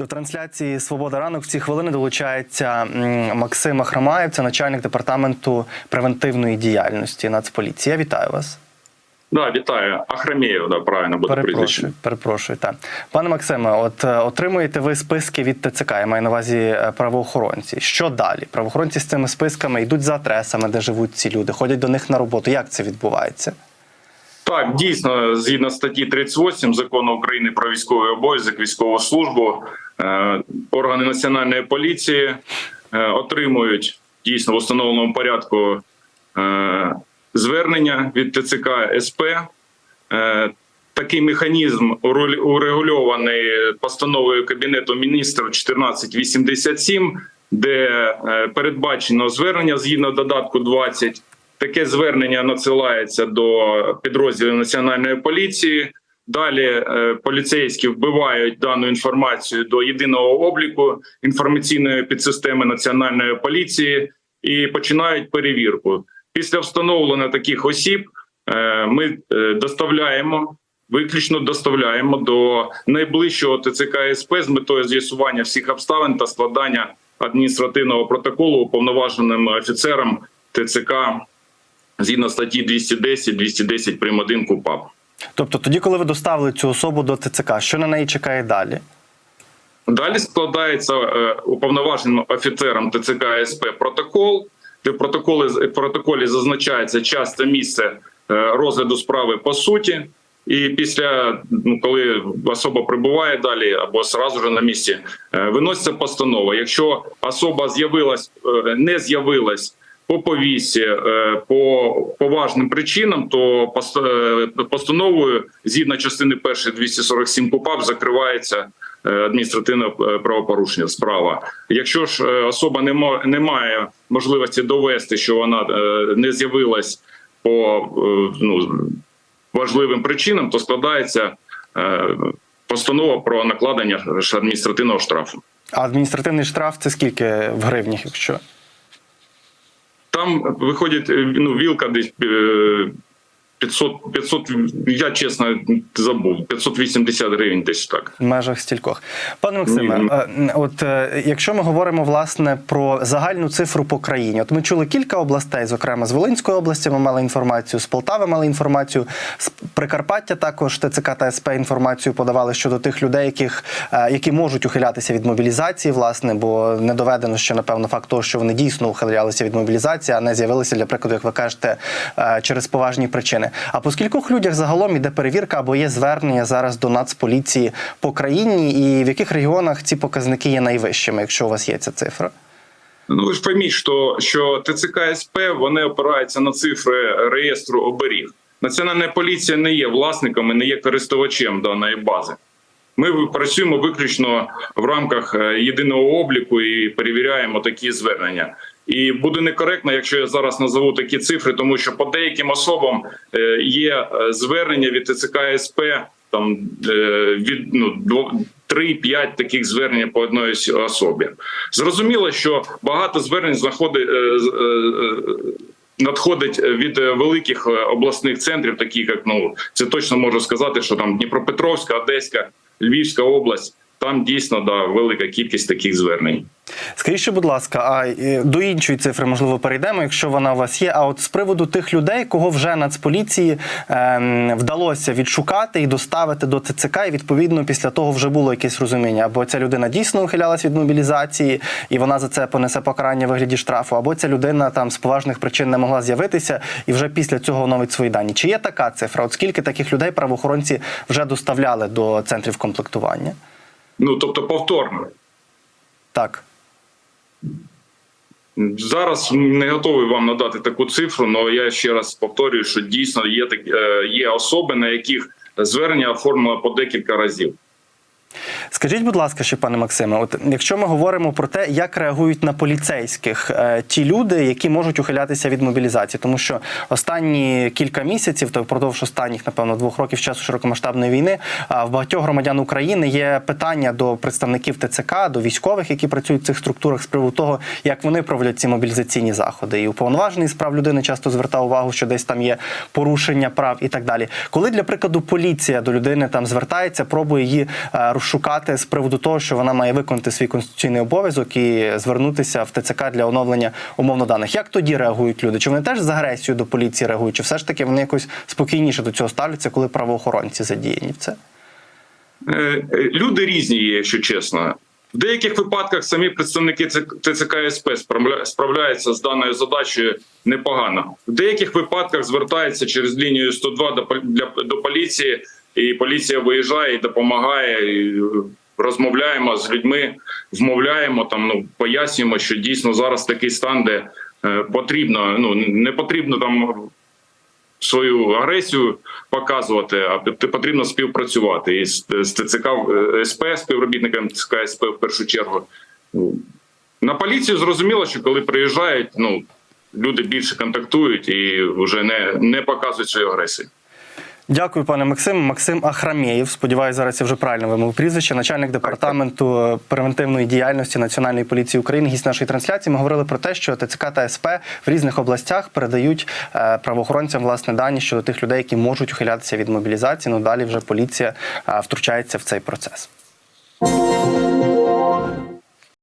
До трансляції Свобода ранок в ці хвилини долучається Максим Ахрамаєв, це начальник департаменту превентивної діяльності Нацполіції. Я вітаю вас. Да, вітаю. Ахрамєєв, да, правильно буде прізвище. Перепрошую. Так. Пане Максиме, от е, отримуєте ви списки від ТЦК, я маю на увазі е, правоохоронці. Що далі? Правоохоронці з цими списками йдуть за адресами, де живуть ці люди, ходять до них на роботу. Як це відбувається? Так, дійсно, згідно статті 38 закону України про військовий обов'язок, військову службу, органи національної поліції е, отримують дійсно в установленому порядку е, звернення від ТЦК СП. Е, Такий механізм урегульований постановою Кабінету міністрів 1487, де е, передбачено звернення згідно додатку 20. Таке звернення надсилається до підрозділів національної поліції. Далі е, поліцейські вбивають дану інформацію до єдиного обліку інформаційної підсистеми національної поліції і починають перевірку. Після встановлення таких осіб е, ми е, доставляємо. Виключно доставляємо до найближчого ТЦК СП з метою з'ясування всіх обставин та складання адміністративного протоколу уповноваженим офіцером ТЦК згідно статті 210, 210 прим. 1 КУПАП. Тобто, тоді, коли ви доставили цю особу до ТЦК, що на неї чекає далі? Далі складається е, уповноваженим офіцером ТЦК СП протокол, де в протоколі, в протоколі зазначається час та місце е, розгляду справи по суті. І після ну, коли особа прибуває далі або сразу ж на місці, е, виноситься постанова. Якщо особа з'явилась, е, не з'явилась по повісі е, по поважним причинам, то е, постановою згідно частини 1 247 КУПАП закривається е, адміністративне правопорушення. Справа. Якщо ж особа не має можливості довести, що вона не з'явилась по ну важливим причинам, то складається постанова про накладення адміністративного штрафу. А адміністративний штраф це скільки в гривнях, якщо? Там виходить е, ну, вілка десь е, 500, 500, я чесно забув, 580 гривень десь так. В межах стількох. Пане Максиме, е, от е, якщо ми говоримо власне про загальну цифру по країні, от ми чули кілька областей, зокрема з Волинської області, ми мали інформацію, з Полтави мали інформацію, з Прикарпаття також ТЦК та СП інформацію подавали щодо тих людей, яких е, які можуть ухилятися від мобілізації, власне, бо не доведено ще напевно факт того, що вони дійсно ухилялися від мобілізації, а не з'явилися для прикладу, як ви кажете, через поважні причини. А по скількох людях загалом іде перевірка або є звернення зараз до Нацполіції по країні, і в яких регіонах ці показники є найвищими, якщо у вас є ця цифра? Ну ви ж пойміть, що, що ТЦК СП вони опираються на цифри реєстру оберіг. Національна поліція не є власником і не є користувачем даної бази. Ми працюємо виключно в рамках е, єдиного обліку і перевіряємо такі звернення. І буде некоректно, якщо я зараз назову такі цифри, тому що по деяким особам е, є е, звернення від ТЦК СП там е, від ну до 3-5 таких звернень по одної особі. Зрозуміло, що багато звернень знаходить. Надходить від великих обласних центрів, таких як ну це точно можу сказати, що там Дніпропетровська, Одеська, Львівська область. Там дійсно да велика кількість таких звернень. Скажіть, ще, будь ласка, а е, до іншої цифри можливо перейдемо, якщо вона у вас є. А от з приводу тих людей, кого вже Нацполіції ем, вдалося відшукати і доставити до ТЦК, і відповідно після того вже було якесь розуміння, або ця людина дійсно ухилялась від мобілізації, і вона за це понесе покарання в вигляді штрафу, або ця людина там з поважних причин не могла з'явитися і вже після цього оновить свої дані. Чи є така цифра? От скільки таких людей правоохоронці вже доставляли до центрів комплектування? Ну тобто повторно. Так. Зараз не готовий вам надати таку цифру, але я ще раз повторюю, що дійсно є так, е, є особи, на яких звернення оформлено по декілька разів. Скажіть, будь ласка, ще пане Максиме, от якщо ми говоримо про те, як реагують на поліцейських е, ті люди, які можуть ухилятися від мобілізації, тому що останні кілька місяців, то впродовж останніх, напевно, двох років часу широкомасштабної війни, а в багатьох громадян України є питання до представників ТЦК, до військових, які працюють в цих структурах, з приводу того, як вони проводять ці мобілізаційні заходи. І уповноважений з прав людини часто звертав увагу, що десь там є порушення прав і так далі. Коли для прикладу поліція до людини там звертається, пробує її е, розшукати телефонувати з приводу того, що вона має виконати свій конституційний обов'язок і звернутися в ТЦК для оновлення умовно даних. Як тоді реагують люди? Чи вони теж з агресією до поліції реагують? Чи все ж таки вони якось спокійніше до цього ставляться, коли правоохоронці задіяні в це? Е, е, Люди різні є, якщо чесно. В деяких випадках самі представники ТЦК СП справля- справляються з даною задачею непогано. В деяких випадках звертаються через лінію 102 до, пол- для- до поліції, і поліція виїжджає і допомагає. І е, розмовляємо з людьми, вмовляємо там, ну пояснюємо, що дійсно зараз такий стан, де е, потрібно, ну не потрібно там свою агресію показувати, а потрібно співпрацювати із з ТЦК е, СП, співробітниками ТЦК СП в першу чергу. Ну, На поліцію зрозуміло, що коли приїжджають, ну люди більше контактують і вже не, не показують свою агресію. Дякую, пане Максим. Максим Ахрамєєв. Сподіваюся, зараз я вже правильно вимовив прізвище. Начальник департаменту превентивної діяльності Національної поліції України. Гість нашої трансляції. Ми говорили про те, що ТЦК та СП в різних областях передають е, правоохоронцям власне дані щодо тих людей, які можуть ухилятися від мобілізації. Ну далі вже поліція е, втручається в цей процес.